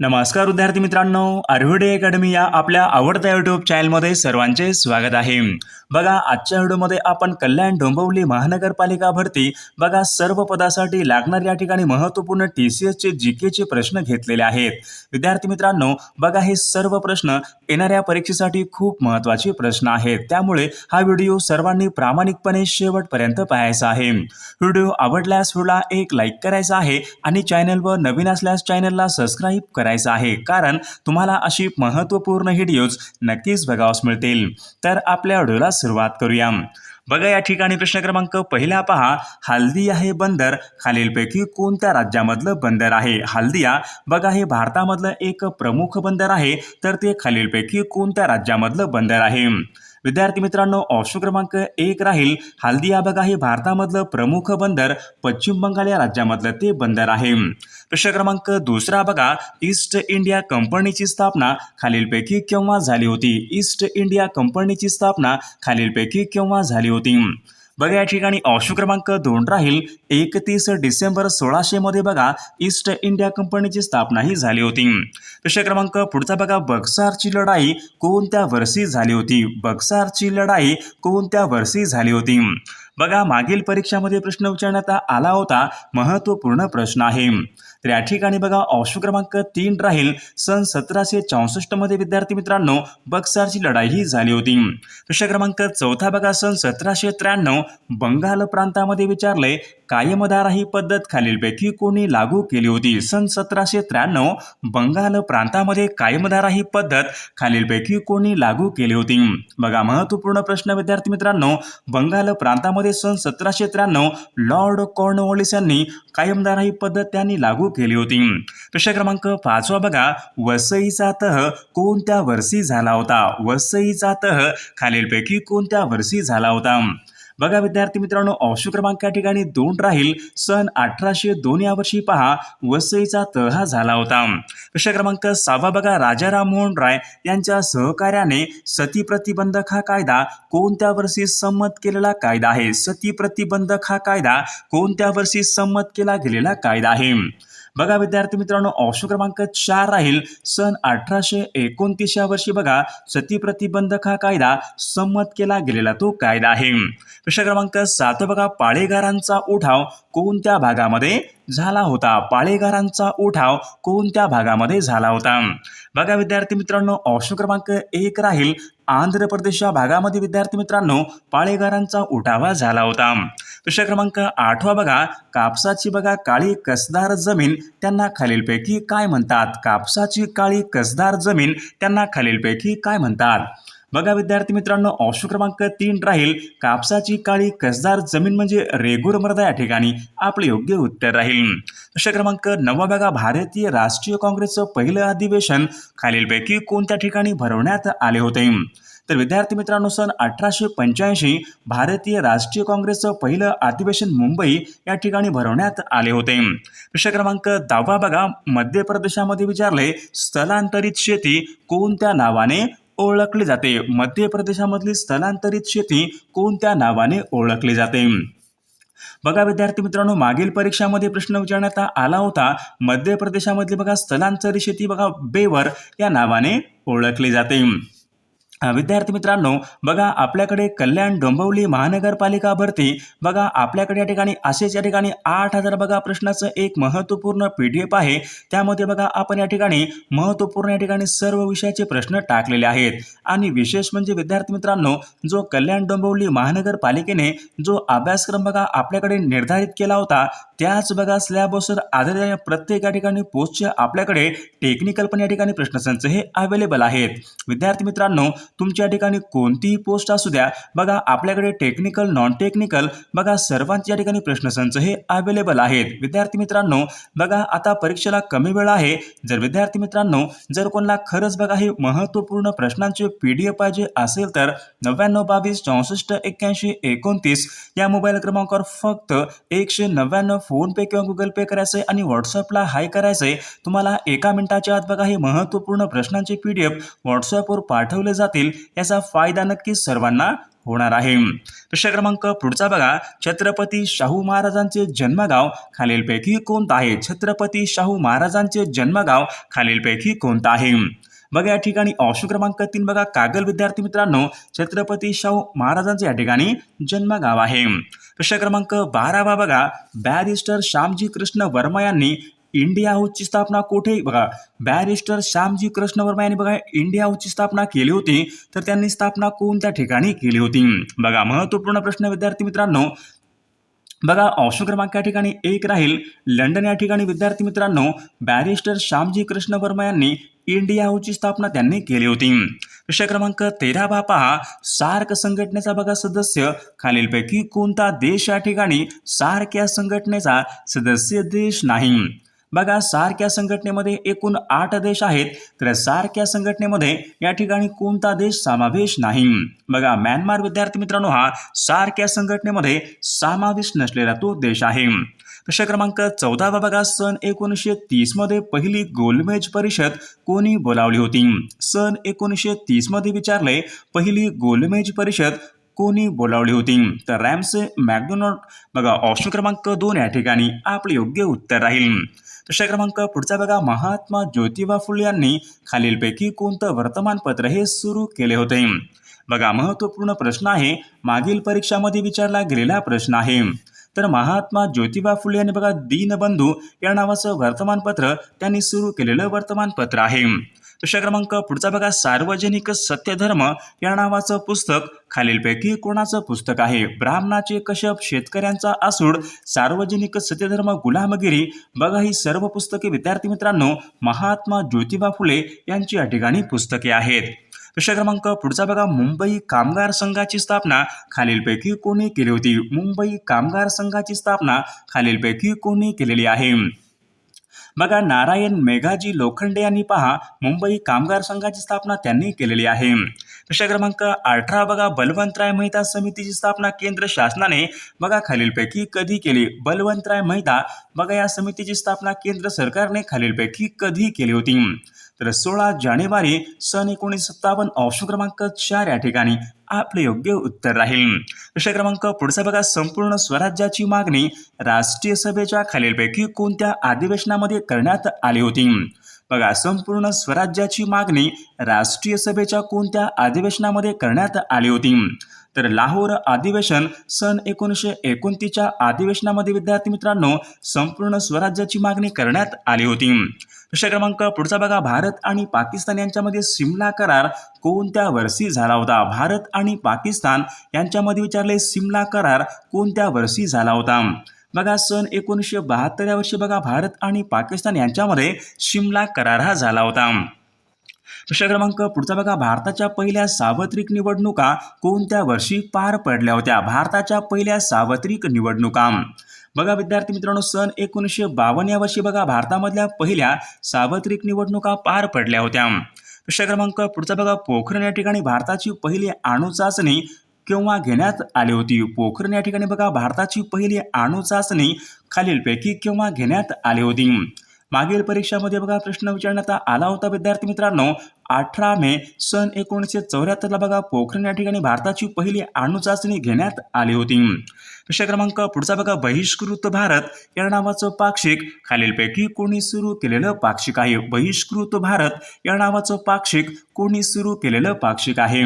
नमस्कार विद्यार्थी मित्रांनो आर्विडे अकॅडमी या आपल्या आवडत्या युट्यूब चॅनलमध्ये सर्वांचे स्वागत आहे. बघा आजच्या व्हिडिओमध्ये आपण कल्याण डोंबिवली महानगरपालिका भरती बघा सर्व पदासाठी लागणार या ठिकाणी महत्त्वपूर्ण टी सी एसचे जी केचे प्रश्न घेतलेले आहेत. विद्यार्थी मित्रांनो बघा हे सर्व प्रश्न येणाऱ्या परीक्षेसाठी खूप महत्त्वाचे प्रश्न आहेत. त्यामुळे हा व्हिडिओ सर्वांनी प्रामाणिकपणे शेवटपर्यंत पाहायचा आहे. व्हिडिओ आवडल्यास व्हिडिओला एक लाईक करायचा आहे आणि चॅनलवर नवीन असल्यास चॅनलला सबस्क्राईब करायचं आहे. कारण तुम्हाला अशी महत्त्वपूर्ण व्हिडिओज नक्कीच बघावस मिळतील. तर आपल्या व्हिडिओला सुरुवात करूया. बघा या ठिकाणी प्रश्न क्रमांक पहिला पहा. हल्दिया हे बंदर खालीलपैकी कोणत्या राज्यामधलं बंदर आहे? हल्दिया बघा हे भारतामधलं एक प्रमुख बंदर आहे. तर ते खालीलपैकी कोणत्या राज्यामधलं बंदर आहे? विद्यार्थी मित्रांनो ऑप्शन क्रमांक एक राहील. हल्दिया बघा हे भारतामधलं प्रमुख बंदर. पश्चिम बंगाल या राज्यामधलं ते बंदर आहे. प्रश्न क्रमांक दुसरा बघा. ईस्ट इंडिया कंपनीची स्थापना खालीलपैकी केव्हा झाली होती? ईस्ट इंडिया कंपनीची स्थापना खालीलपैकी केव्हा झाली होती? बघा या ठिकाणी ऑप्शन क्रमांक दोन राहील. एकतीस डिसेंबर सोळाशे मध्ये बघा ईस्ट इंडिया कंपनीची स्थापना ही झाली होती. प्रश्न क्रमांक पुढचा बघा बक्सारची लढाई कोणत्या वर्षी झाली होती? बक्सारची लढाई कोणत्या वर्षी झाली होती? बघा मागील परीक्षामध्ये प्रश्न विचारण्यात आला होता. महत्त्वपूर्ण प्रश्न आहे. तर या ठिकाणी बघा ऑप्शन क्रमांक तीन राहील. सन सतराशे चौसष्टमध्ये विद्यार्थी मित्रांनो बक्सारची लढाई ही झाली होती. प्रश्न क्रमांक चौथा बघा सन सतराशे त्र्याण्णव बंगाल प्रांतामध्ये विचारले कायमदारा ही पद्धत खालीलपैकी कोणी लागू केली होती? सन सतराशे त्र्याण्णव बंगाल प्रांतामध्ये कायमदारा ही पद्धत खालीलपैकी कोणी लागू केली होती? बघा महत्त्वपूर्ण प्रश्न विद्यार्थी मित्रांनो बंगाल प्रांतामध्ये सन सतराशे त्र्याण्णव लॉर्ड कॉर्नवॉलिस यांनी कायमदारा ही पद्धत त्यांनी लागू केली होती. प्रश्न क्रमांक पाचवा बघा. वसईचा तह कोणत्या वर्षी झाला होता? वसईचा तह खालीलपैकी कोणत्या वर्षी झाला होता? बघा विद्यार्थी मित्रांनो ऑप्शन क्रमांक या ठिकाणी दोन राहील. सन अठराशे दोन या वर्षी पहा वसईचा तह झाला होता. प्रश्न क्रमांक सहावा बघा राजा राममोहन राय यांच्या सहकार्याने सती प्रतिबंधक हा कायदा कोणत्या वर्षी संमत केलेला कायदा आहे? सती प्रतिबंधक हा कायदा कोणत्या वर्षी संमत केला गेलेला कायदा आहे? बघा विद्यार्थी मित्रांनो ऑप्शन क्रमांक चार राहील. सन अठराशे एकोणतीस या वर्षी बघा सती प्रतिबंधक हा कायदा संमत केला गेलेला तो कायदा आहे. प्रश्न क्रमांक सात बघा पाळेगारांचा उठाव कोणत्या भागामध्ये झाला होता? पाळेगारांचा उठाव कोणत्या भागामध्ये झाला होता? बघा विद्यार्थी मित्रांनो ऑप्शन क्रमांक एक राहील. आंध्र प्रदेश या भागामध्ये विद्यार्थी मित्रांनो पाळेगारांचा उठावा झाला होता. प्रश्न क्रमांक आठवा बघा. कापसाची बघा काळी कसदार जमीन त्यांना खालीलपैकी काय म्हणतात? कापसाची काळी कसदार जमीन त्यांना खालीलपैकी काय म्हणतात? बघा विद्यार्थी मित्रांनो ऑप्शन क्रमांक तीन राहील. कापसाची काळी कसदार जमीन म्हणजे रेगुर मृदा या ठिकाणी आपले योग्य उत्तर राहील. प्रश्न क्रमांक नववा बघा. भारतीय राष्ट्रीय काँग्रेसचं पहिलं अधिवेशन खालीलपैकी कोणत्या ठिकाणी भरवण्यात आले होते? तर विद्यार्थी मित्रांनो सन अठराशे पंच्याऐंशी भारतीय राष्ट्रीय काँग्रेसचं पहिलं अधिवेशन मुंबई या ठिकाणी भरवण्यात आले होते. प्रश्न क्रमांक दहावा बघा. मध्य प्रदेशामध्ये विचारले स्थलांतरित शेती कोणत्या नावाने ओळखली जाते? मध्य प्रदेशामधली स्थलांतरित शेती कोणत्या नावाने ओळखली जाते? बघा विद्यार्थी मित्रांनो मागील परीक्षामध्ये प्रश्न विचारण्यात आला होता. मध्य प्रदेशामधली बघा स्थलांतरित शेती बघा बेवर या नावाने ओळखली जाते. विद्यार्थी मित्रांनो बघा आपल्याकडे कल्याण डोंबिवली महानगरपालिका भरती बघा आपल्याकडे या ठिकाणी असेच या ठिकाणी आठ हजार बघा प्रश्नाचं एक महत्त्वपूर्ण पी डी एफ आहे. त्यामध्ये बघा आपण या ठिकाणी महत्त्वपूर्ण या ठिकाणी सर्व विषयाचे प्रश्न टाकलेले आहेत. आणि विशेष म्हणजे विद्यार्थी मित्रांनो जो कल्याण डोंबिवली महानगरपालिकेने जो अभ्यासक्रम बघा आपल्याकडे निर्धारित केला होता त्याच बघा स्लॅबवर आधारित प्रत्येक या ठिकाणी पोस्टचे आपल्याकडे टेक्निकल पण या ठिकाणी प्रश्नसंच हे अवेलेबल आहेत. विद्यार्थी मित्रांनो तुमच्या ठिकाणी कोणतीही पोस्ट असू द्या बघा आपल्याकडे टेक्निकल नॉन टेक्निकल बघा सर्वांच्या ठिकाणी प्रश्नसंच हे अवेलेबल आहेत. विद्यार्थी मित्रांनो बघा आता परीक्षेला कमी वेळ आहे. जर विद्यार्थी मित्रांनो जर कोणाला खरंच बघा हे महत्त्वपूर्ण प्रश्नांचे पी डी एफ पाहिजे असेल तर नव्याण्णव बावीस चौसष्ट एक्क्याऐंशी एकोणतीस या मोबाईल क्रमांकावर फक्त एकशे नव्याण्णव फोनपे किंवा गुगल पे करायचं आणि व्हॉट्सअपला हाय करायचं आहे तुम्हाला एका मिनिटाच्या आत बघा हे महत्त्वपूर्ण प्रश्नांचे पी डी एफ व्हॉट्सअपवर पाठवले जातील याचा फायदा नक्कीच सर्वांना होणार आहे. प्रश्न क्रमांक पुढचा बघा छत्रपती शाहू महाराजांचे जन्मगाव खालीलपैकी कोणतं आहे? छत्रपती शाहू महाराजांचे जन्मगाव खालीलपैकी कोणतं आहे? बघा या ठिकाणी ऑप्शन क्रमांक तीन बघा. कागल विद्यार्थी मित्रांनो छत्रपती शाहू महाराजांचे या ठिकाणी जन्मगाव आहे. प्रश्न क्रमांक बारावा बघा. बॅरिस्टर श्यामजी कृष्ण वर्मा यांनी इंडिया हाऊसची स्थापना कुठे? बघा बॅरिस्टर श्यामजी कृष्ण वर्मा यांनी बघा इंडिया हाऊसची स्थापना केली होती. तर त्यांनी स्थापना कोणत्या ठिकाणी केली होती? बघा महत्त्वपूर्ण प्रश्न विद्यार्थी मित्रांनो बघा ऑप्शन क्रमांक या ठिकाणी एक राहील. लंडन या ठिकाणी विद्यार्थी मित्रांनो बॅरिस्टर श्यामजी कृष्ण वर्मा यांनी इंडिया हाऊसची स्थापना त्यांनी केली होती. विषय क्रमांक तेरा बा पहा. सार्क संघटनेचा बघा सदस्य. खालीलपैकी कोणता देश या ठिकाणी सार्क या संघटनेचा सदस्य देश नाही? बघा सारख्या संघटनेमध्ये एकूण आठ देश आहेत तर सारख्या संघटनेमध्ये या ठिकाणी कोणता देश समावेश नाही? बघा म्यानमार विद्यार्थी मित्रांनो हा सारख्या संघटनेमध्ये समावेश नसलेला तो देश आहे. प्रश्न क्रमांक चौदावा बघा सन एकोणीसशे तीसमध्ये पहिली गोलमेज परिषद कोणी बोलावली होती? सन एकोणीसशे तीसमध्ये विचारले पहिली गोलमेज परिषद कोणी बोलावली होती? तर रॅम्से मॅकडोनॉल्ड. बघा ऑप्शन क्रमांक दोन या ठिकाणी आपले योग्य उत्तर राहील. प्रश्न क्रमांक पुढचा बघा महात्मा ज्योतिबा फुले यांनी खालीलपैकी कोणतं वर्तमानपत्र हे सुरू केले होते? बघा महत्त्वपूर्ण प्रश्न आहे. मागील परीक्षामध्ये विचारला गेलेला प्रश्न आहे. तर महात्मा ज्योतिबा फुले यांनी बघा दीनबंधू या नावाचं वर्तमानपत्र त्यांनी सुरू केलेलं वर्तमानपत्र आहे. दुसऱ्या क्रमांक पुढचा बघा सार्वजनिक सत्यधर्म या नावाचं पुस्तक खालीलपैकी कोणाचं पुस्तक आहे? ब्राह्मणाचे कश्यप शेतकऱ्यांचा आसूड सार्वजनिक सत्यधर्म गुलामगिरी बघा ही सर्व पुस्तके विद्यार्थी मित्रांनो महात्मा ज्योतिबा फुले यांची या ठिकाणी पुस्तके आहेत. प्रश्न क्रमांक पुढचा बघा मुंबई कामगार संघाची स्थापना खालीलपैकी कोणी केली होती? मुंबई कामगार संघाची स्थापना खालीलपैकी कोणी केलेली आहे? बघा नारायण मेघाजी लोखंडे यांनी पहा मुंबई कामगार संघाची स्थापना त्यांनी केलेली आहे. प्रश्न क्रमांक अठरा बघा बलवंतराय महिता समितीची स्थापना केंद्र शासनाने बघा खालीलपैकी कधी केली? बलवंतराय महिता बघा या समितीची स्थापना केंद्र सरकारने खालीलपैकी कधी केली होती? तर सोळा जानेवारी सन एकोणीस सत्तावन्न ऑप्शन क्रमांक चार या ठिकाणी आपले योग्य उत्तर राहील. प्रश्न क्रमांक पुढचा बघा संपूर्ण स्वराज्याची मागणी राष्ट्रीय सभेच्या खालीलपैकी कोणत्या अधिवेशनामध्ये करण्यात आली होती? बघा संपूर्ण स्वराज्याची मागणी राष्ट्रीय सभेच्या कोणत्या अधिवेशनामध्ये करण्यात आली होती? तर लाहोर अधिवेशन सन एकोणीसशे एकोणतीसच्या अधिवेशनामध्ये विद्यार्थी मित्रांनो संपूर्ण स्वराज्याची मागणी करण्यात आली होती. प्रश्न क्रमांक पुढचा बघा भारत आणि पाकिस्तान यांच्यामध्ये सिमला करार कोणत्या वर्षी झाला होता? भारत आणि पाकिस्तान यांच्यामध्ये विचारले सिमला करार कोणत्या वर्षी झाला होता? बघा सन एकोणीसशे बहात्तर या वर्षी बघा भारत आणि पाकिस्तान यांच्यामध्ये शिमला करार हा झाला होता. प्रश्न क्रमांक पुढचा बघा भारताच्या पहिल्या सार्वत्रिक निवडणुका कोणत्या वर्षी पार पडल्या होत्या? भारताच्या पहिल्या सार्वत्रिक निवडणुका. बघा विद्यार्थी मित्रांनो सन एकोणीसशे बावन्न या वर्षी बघा भारतामधल्या पहिल्या सार्वत्रिक निवडणुका पार पडल्या होत्या. प्रश्न क्रमांक पुढचा बघा पोखरण या ठिकाणी भारताची पहिली अणु चाचणी किंवा घेण्यात आली होती? पोखरण या ठिकाणी बघा भारताची पहिली अणू चाचणी खालीलपैकी किंवा घेण्यात आली होती? मागील परीक्षामध्ये बघा प्रश्न विचारण्यात आला होता विद्यार्थी मित्रांनो. अठरा मे सन एकोणीसशे चौऱ्याहत्तरला बघा पोखरण या ठिकाणी भारताची पहिली अणू चाचणी घेण्यात आली होती. विषय क्रमांक पुढचा बघा बहिष्कृत भारत या नावाचं पाक्षिक खालीलपैकी कोणी सुरू केलेलं पाक्षिक आहे? बहिष्कृत भारत या नावाचं पाक्षिक कोणी सुरू केलेलं पाक्षिक आहे?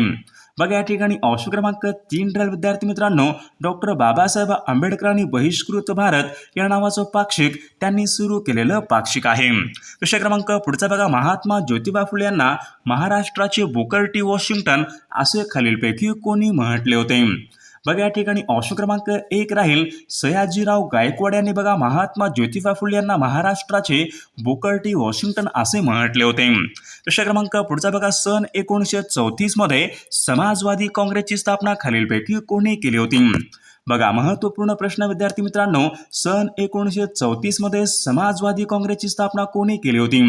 बघा या ठिकाणी अंश क्रमांक तीन राहील विद्यार्थी मित्रांनो डॉक्टर बाबासाहेब आंबेडकरांनी बहिष्कृत भारत या नावाचं पाक्षिक त्यांनी सुरू केलेलं पाक्षिक आहे. विषय क्रमांक पुढचा बघा. महात्मा ज्योतिबा फुले यांना महाराष्ट्राचे बोकर्टी वॉशिंग्टन असे खालीलपैकी कोणी म्हटले होते. बघा या ठिकाणी ऑप्शन क्रमांक एक राहील. सयाजीराव गायकवाड यांनी बघा महात्मा ज्योतिबा फुले यांना महाराष्ट्राचे बुकर्टी वॉशिंग्टन असे म्हटले होते. प्रश्न क्रमांक पुढचा बघा सन एकोणीसशे चौतीसमध्ये समाजवादी काँग्रेसची स्थापना खालीलपैकी कोणी केली होती? बघा महत्त्वपूर्ण प्रश्न विद्यार्थी मित्रांनो सन एकोणीसशे चौतीसमध्ये समाजवादी काँग्रेसची स्थापना कोणी केली होती?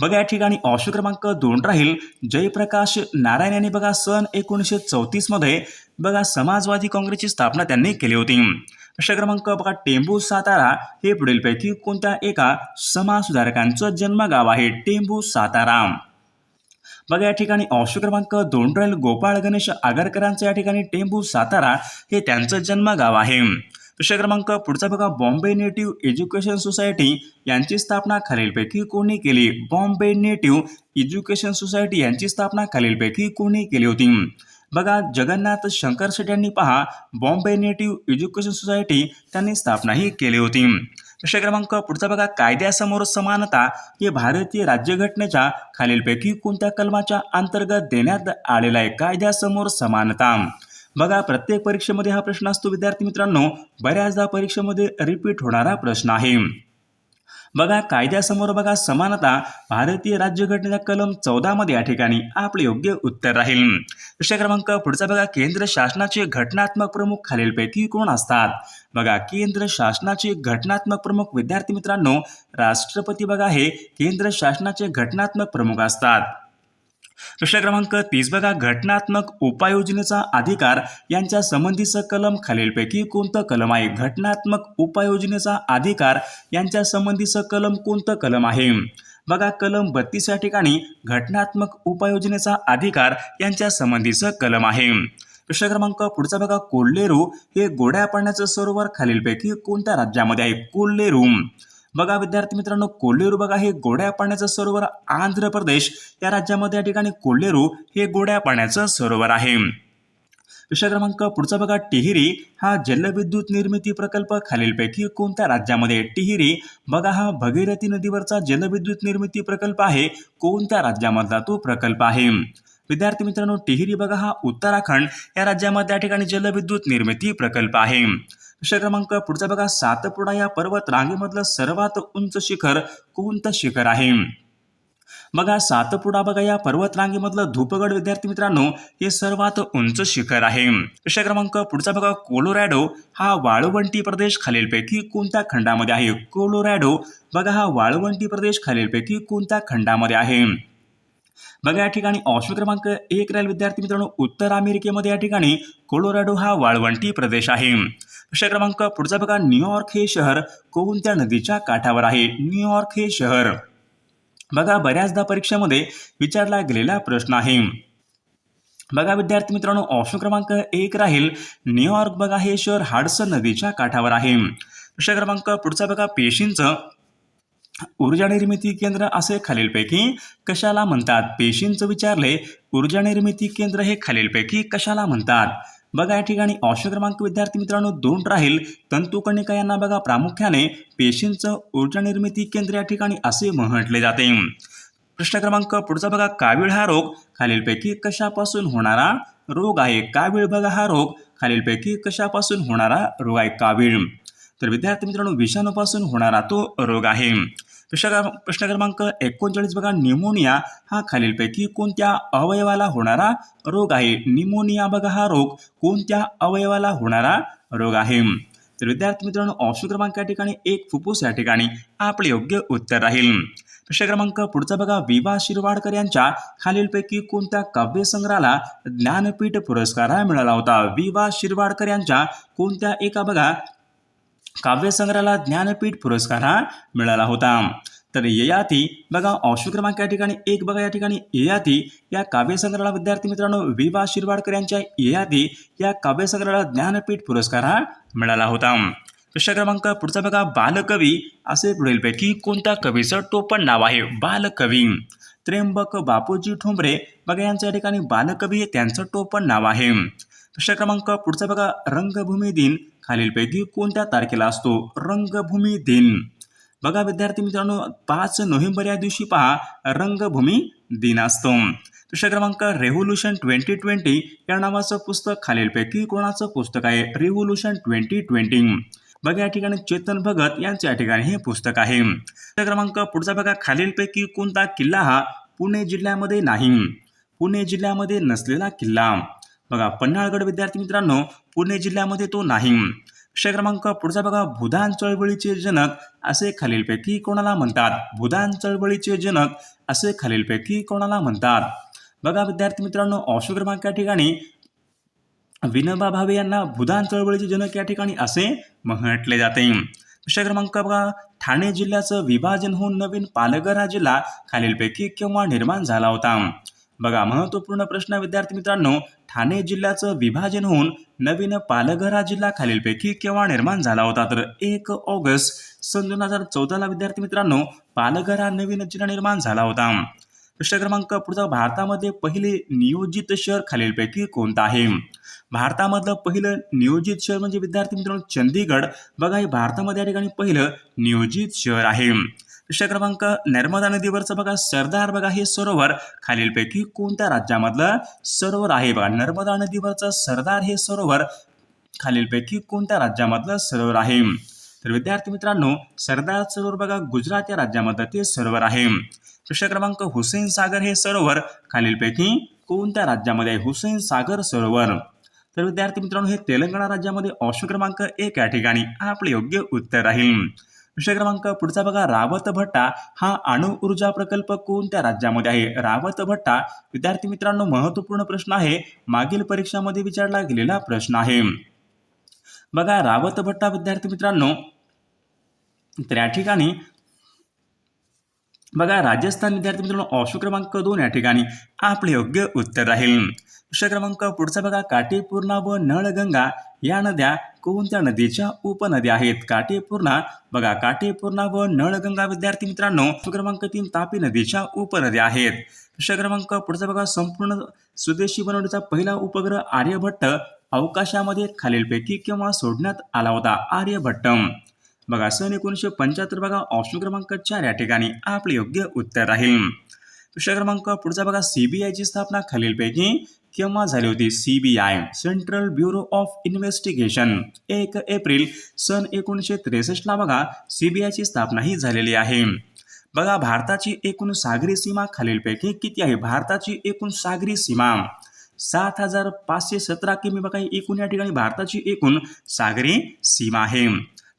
बघा या ठिकाणी ऑप्शन क्रमांक दोन राहील. जयप्रकाश नारायण यांनी बघा सन एकोणीसशे चौतीसमध्ये बघा समाजवादी काँग्रेसची स्थापना त्यांनी केली होती. प्रश्न क्रमांक बघा टेंबू सातारा हे पुढीलपैकी कोणत्या एका समाज सुधारकांचं जन्मगाव आहे? टेंबू सातारा. बघा या ठिकाणी ऑप्शन क्रमांक दोन राहील. गोपाळ गणेश आगरकरांचं या ठिकाणी टेंबू सातारा हे त्यांचं जन्मगाव आहे. प्रश्न क्रमांक पुढचा बघा बॉम्बे नेटिव्ह एज्युकेशन सोसायटी यांची स्थापना खालीलपैकी कोणी केली? बॉम्बे नेटिव्ह एज्युकेशन सोसायटी यांची स्थापना खालीलपैकी कोणी केली होती? बघा जगन्नाथ शंकर शेट यांनी पहा बॉम्बे नेटिव्ह एज्युकेशन सोसायटी त्यांनी स्थापनाही केली होती. प्रश्न क्रमांक पुढचा बघा कायद्यासमोर समानता हे भारतीय राज्यघटनेच्या खालीलपैकी कोणत्या कलमाच्या अंतर्गत देण्यात आलेला आहे? कायद्यासमोर समानता. बघा प्रत्येक परीक्षेमध्ये हा प्रश्न असतो विद्यार्थी मित्रांनो. बऱ्याचदा परीक्षेमध्ये रिपीट होणारा प्रश्न आहे. बघा कायद्यासमोर बघा समानता भारतीय राज्यघटनेच्या कलम चौदामध्ये या ठिकाणी आपले योग्य उत्तर राहील. प्रश्न क्रमांक पुढचा बघा केंद्र शासनाचे घटनात्मक प्रमुख खालीलपैकी कोण असतात? बघा केंद्र शासनाचे घटनात्मक प्रमुख विद्यार्थी मित्रांनो राष्ट्रपती बघा हे केंद्र शासनाचे घटनात्मक प्रमुख असतात. प्रश्न क्रमांक तीस बघा. घटनात्मक उपाययोजनेचा अधिकार यांच्या संबंधीचं कलम खालीलपैकी कोणतं कलम आहे? घटनात्मक उपाययोजनेचा अधिकार यांच्या संबंधीचं कलम कोणतं कलम आहे? बघा कलम बत्तीस या ठिकाणी घटनात्मक उपाययोजनेचा अधिकार यांच्या संबंधीचं कलम आहे. प्रश्न क्रमांक पुढचा बघा. कोल्हेरू हे गोड्या पाण्याचं सरोवर खालीलपैकी कोणत्या राज्यामध्ये आहे? कोल्हेरू बघा विद्यार्थी मित्रांनो कोल्हेरू बघा हे गोड्या पाण्याचं सरोवर आंध्र प्रदेश. या राज्यामध्ये या ठिकाणी कोल्हेरू हे गोड्या पाण्याचं सरोवर आहे. विषय क्रमांक पुढचा बघा टिहिरी हा जलविद्युत निर्मिती प्रकल्प खालीलपैकी कोणत्या राज्यामध्ये? टिहिरी बघा हा भगीरथी नदीवरचा जलविद्युत निर्मिती प्रकल्प आहे. कोणत्या राज्यामधला तो प्रकल्प आहे? विद्यार्थी मित्रांनो टिहिरी बघा हा उत्तराखंड. या राज्यामध्ये या ठिकाणी जलविद्युत निर्मिती प्रकल्प आहे. विषय क्रमांक पुढचा बघा सातपुडा या पर्वत रांगेमधलं सर्वात उंच शिखर कोणतं शिखर आहे? बघा सातपुडा बघा या पर्वत रांगेमधलं धूपगड विद्यार्थी मित्रांनो हे सर्वात उंच शिखर आहे. विषय क्रमांक पुढचा बघा कोलोरॅडो हा वाळवंटी प्रदेश खालीलपैकी कोणत्या खंडामध्ये आहे? कोलोरॅडो बघा हा वाळवंटी प्रदेश खालीलपैकी कोणत्या खंडामध्ये आहे? बघा या ठिकाणी ऑप्शन क्रमांक एक राहील विद्यार्थी मित्रांनो. उत्तर अमेरिकेमध्ये या ठिकाणी कोलोराडो हा वाळवंटी प्रदेश आहे. प्रश्न क्रमांक पुढचा बघा न्यूयॉर्क हे शहर कोणत्या नदीच्या काठावर आहे? न्यूयॉर्क हे शहर. बघा बऱ्याचदा परीक्षेमध्ये विचारला गेलेला प्रश्न आहे. बघा विद्यार्थी मित्रांनो ऑप्शन क्रमांक एक राहील न्यूयॉर्क बघा हे शहर हाडसन नदीच्या काठावर आहे. प्रश्न क्रमांक पुढचा बघा पेशींचं ऊर्जा निर्मिती केंद्र असे खालीलपैकी कशाला म्हणतात? पेशींचं विचारले ऊर्जा निर्मिती केंद्र हे खालीलपैकी कशाला म्हणतात? बघा या ठिकाणी ऑप्शन क्रमांक विद्यार्थी मित्रांनो दोन राहील. तंतुकर्णिका यांना बघा प्रामुख्याने पेशींचं ऊर्जा निर्मिती केंद्र या ठिकाणी असे म्हटले जाते. प्रश्न क्रमांक पुढचा बघा कावीळ हा रोग खालीलपैकी कशापासून होणारा रोग आहे? कावीळ बघा हा रोग खालीलपैकी कशापासून होणारा रोग आहे? कावीळ. तर विद्यार्थी मित्रांनो विषाणूपासून होणारा तो रोग आहे. प्रश्न प्रश्न क्रमांक एकोणचाळीस बघा निमोनिया हा खालीलपैकी कोणत्या अवयवाला होणारा रोग आहे? निमोनिया बघा हा रोग कोणत्या अवयवाला होणारा रोग आहे? तर विद्यार्थी मित्रांनो ऑप्शन क्रमांक या ठिकाणी एक फुफ्फुस या ठिकाणी आपले योग्य उत्तर राहील. प्रश्न क्रमांक पुढचा बघा विवा शिरवाडकर यांच्या खालीलपैकी कोणत्या काव्यसंग्रहाला ज्ञानपीठ पुरस्कार हा मिळाला होता? विवा शिरवाडकर यांच्या कोणत्या एका बघा काव्यसंग्रहाला ज्ञानपीठ पुरस्कार हा मिळाला होता. तर ययाती बघा ऑप्शन क्रमांक या ठिकाणी एक बघा या ठिकाणी ययाती. या काव्यसंग्रहाला विद्यार्थी मित्रांनो वि वा शिरवाडकर यांच्या ययाती या काव्यसंग्रहाला ज्ञानपीठ पुरस्कार हा मिळाला होता. प्रश्न क्रमांक पुढचा बघा बालकवी. असे पुढीलपैकी कोणत्या कवीचं टोपण नाव आहे? बालकवी. त्र्यंबक बापूजी ठोंबरे बघा यांच्या ठिकाणी बालकवी हे त्यांचं टोपण नाव आहे. प्रश्न क्रमांक पुढचा बघा रंगभूमी दिन. खालीलपैकी कोणत्या तारखेला असतो? रंगभूमी दिन. बघा विद्यार्थी मित्रांनो पाच नोव्हेंबर या दिवशी पहा रंगभूमी दिन असतो. प्रश्न क्रमांक रेव्होल्युशन ट्वेंटी ट्वेंटी या नावाचं पुस्तक खालीलपैकी कोणाचं पुस्तक आहे? Revolution twenty twenty. बघा या ठिकाणी चेतन भगत यांच्या या ठिकाणी हे पुस्तक आहे. प्रश्न क्रमांक पुढचा बघा खालीलपैकी कोणता किल्ला हा पुणे जिल्ह्यामध्ये नाही. पुणे जिल्ह्यामध्ये नसलेला किल्ला. बघा पन्हाळगड विद्यार्थी मित्रांनो पुणे जिल्ह्यामध्ये तो नाही. विषय क्रमांक पुढचा बघा भूदान चळवळीचे जनक असे खालीलपैकी कोणाला म्हणतात? भूदान चळवळीचे जनक असे खालीलपैकी कोणाला म्हणतात? बघा विद्यार्थी मित्रांनो ऑप्शन क्रमांक या ठिकाणी विनोबा भावे यांना भूदान चळवळीचे जनक या ठिकाणी असे म्हटले जाते. विषय क्रमांक बघा ठाणे जिल्ह्याचं विभाजन होऊन नवीन पालघर हा जिल्हा खालीलपैकी केव्हा निर्माण झाला होता? बघा महत्त्वपूर्ण प्रश्न विद्यार्थी मित्रांनो ठाणे जिल्ह्याचं विभाजन होऊन नवीन पालघर हा जिल्हा खालीलपैकी केव्हा निर्माण झाला होता? तर एक ऑगस्ट सन दोन हजार चौदाला विद्यार्थी मित्रांनो पालघर हा नवीन जिल्हा निर्माण झाला होता. प्रश्न क्रमांक पुढचा भारतामध्ये पहिले नियोजित शहर खालीलपैकी कोणतं आहे? भारतामधलं पहिलं नियोजित शहर म्हणजे विद्यार्थी मित्रांनो चंदीगड. बघा हे भारतामध्ये या ठिकाणी पहिलं नियोजित शहर आहे. प्रश्न क्रमांक नर्मदा नदीवरचं बघा सरदार बघा हे सरोवर. खालीलपैकी कोणत्या राज्यामधलं सरोवर आहे बघा? नर्मदा नदीवरचं सरदार हे सरोवर. खालीलपैकी कोणत्या राज्यामधलं सरोवर आहे? तर विद्यार्थी मित्रांनो सरदार सरोवर बघा गुजरात या राज्यामधलं ते सरोवर आहे. प्रश्न क्रमांक हुसेन सागर हे सरोवर. खालीलपैकी कोणत्या राज्यामध्ये आहे हुसेन सागर सरोवर? तर विद्यार्थी मित्रांनो हे तेलंगणा राज्यामध्ये ऑप्शन क्रमांक एक या ठिकाणी आपले योग्य उत्तर राहील. विषय क्रमांक पुढचा बघा रावत भट्टा हा अणु ऊर्जा प्रकल्प कोणत्या राज्यामध्ये आहे? रावत भट्टा विद्यार्थी मित्रांनो महत्त्वपूर्ण प्रश्न आहे. मागील परीक्षामध्ये विचारला गेलेला प्रश्न आहे. बघा रावत भट्टा विद्यार्थी मित्रांनो तर या ठिकाणी बघा राजस्थान विद्यार्थी मित्रांनो ऑप्शन क्रमांक दोन या ठिकाणी आपले योग्य उत्तर राहील. विषय क्रमांक पुढचा बघा काटेपूर्णा व नळगंगा या नद्या कोणत्या नदीच्या उपनद्या आहेत? काटेपूर्णा बघा काटेपूर्णा व नळगंगा विद्यार्थी मित्रांनो क्रमांक तीन तापी नदीच्या उपनद्या आहेत. विषय क्रमांक पुढचा बघा संपूर्ण स्वदेशी बनवण्याचा पहिला उपग्रह आर्यभट्ट अवकाशामध्ये खालीलपैकी केव्हा सोडण्यात आला होता? आर्यभट्ट बघा सन एकोणीसशे पंच्याहत्तर बघा ऑप्शन क्रमांक चार या ठिकाणी आपले योग्य उत्तर राहील. विषय क्रमांक पुढचा बघा सीबीआयची स्थापना खालीलपैकी केव्हा झाली होती CBI central bureau of investigation एक एप्रिल सन एकोणीसशे त्रेसष्टला बघा सीबीआयची स्थापना ही झालेली आहे. बघा भारताची एकूण सागरी सीमा खालीलपैकी किती आहे? भारताची एकूण सागरी सीमा सात हजार पाचशे सतरा किमी. बघा एकूण या ठिकाणी भारताची एकूण सागरी सीमा आहे.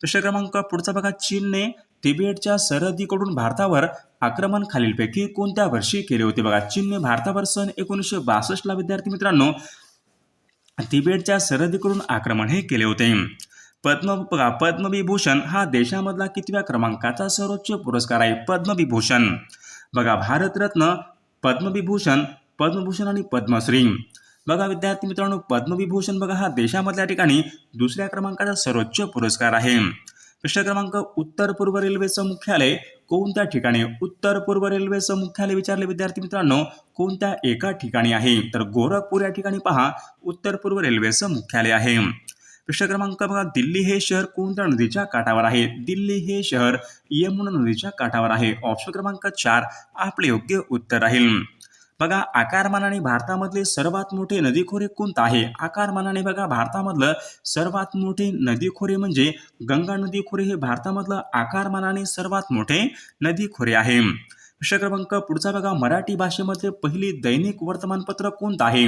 प्रश्न क्रमांक पुढचा बघा चीनने तिबेटच्या सरहद्दीकडून भारतावर आक्रमण खालीलपैकी कोणत्या वर्षी केले होते बघा? चीनने भारतावर सन एकोणीसशे बासष्टला विद्यार्थी मित्रांनो तिबेटच्या सरहद्दीकडून आक्रमण हे केले होते. पद्म बघा पद्मविभूषण हा देशामधला कितव्या क्रमांकाचा सर्वोच्च पुरस्कार आहे? पद्मविभूषण. बघा भारतरत्न पद्मविभूषण पद्मभूषण आणि पद्मश्री. बघा विद्यार्थी मित्रांनो पद्मविभूषण बघा हा देशामधल्या ठिकाणी दुसऱ्या क्रमांकाचा सर्वोच्च पुरस्कार आहे. प्रश्न क्रमांक उत्तर पूर्व रेल्वेचं मुख्यालय कोणत्या ठिकाणी? उत्तर पूर्व रेल्वेचं मुख्यालय विचारले विद्यार्थी मित्रांनो कोणत्या एका ठिकाणी आहे? तर गोरखपूर या ठिकाणी पहा उत्तर पूर्व रेल्वेचं मुख्यालय आहे. प्रश्न क्रमांक बघा दिल्ली हे शहर कोणत्या नदीच्या काठावर आहे? दिल्ली हे शहर यमुना नदीच्या काठावर आहे. ऑप्शन क्रमांक चार आपले योग्य उत्तर राहील. बघा आकारमानाने भारतामधले सर्वात मोठे नदीखोरे कोणतं आहे? आकारमानाने बघा भारतामधलं सर्वात मोठे नदीखोरे म्हणजे गंगा नदीखोरे हे भारतामधलं आकारमानाने सर्वात मोठे नदीखोरे आहे. प्रश्न क्रमांक पुढचा बघा मराठी भाषेमधले पहिले दैनिक वर्तमानपत्र कोणतं आहे?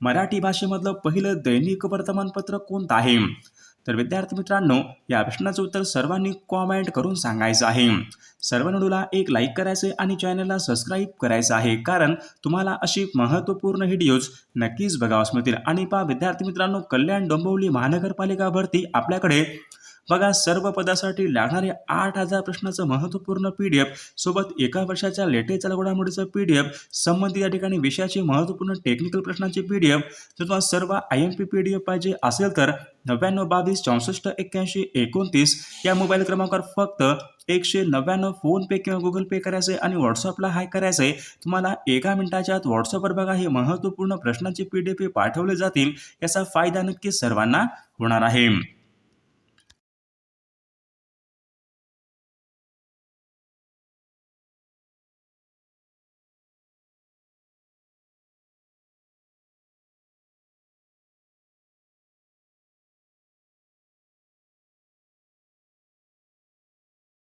मराठी भाषेमधलं पहिलं दैनिक वर्तमानपत्र कोणतं आहे? तर विद्यार्थी मित्रांनो या प्रश्नाचं उत्तर सर्वांनी कॉमेंट करून सांगायचं आहे. सर्व नडूला एक लाईक करायचं आहे आणि चॅनलला सबस्क्राईब करायचं आहे. कारण तुम्हाला अशी महत्त्वपूर्ण व्हिडिओज नक्कीच बघावंच मिळतील आणि पहा विद्यार्थी मित्रांनो कल्याण डोंबिवली महानगरपालिका भरती आपल्याकडे बघा सर्व पदासाठी लागणारे आठ हजार प्रश्नाचं महत्त्वपूर्ण पी डी एफ सोबत एका वर्षाच्या लेटेस्ट घडामोडीचं पी डी एफ संबंधित या ठिकाणी विषयाचे महत्त्वपूर्ण टेक्निकल प्रश्नांचे पी डी एफ जर तुम्हाला सर्व I M P P D F पाहिजे असेल तर नव्याण्णव बावीस चौसष्ट एक्क्याऐंशी एकोणतीस या मोबाईल क्रमांकावर फक्त एकशे नव्याण्णव फोनपे किंवा गुगल पे करायचं आहे आणि व्हॉट्सअपला हाय करायचं आहे तुम्हाला एका मिनिटाच्या आत व्हॉट्सअपवर बघा हे महत्त्वपूर्ण प्रश्नांचे पी डी एफ पाठवले जातील. याचा फायदा नक्कीच सर्वांना होणार आहे.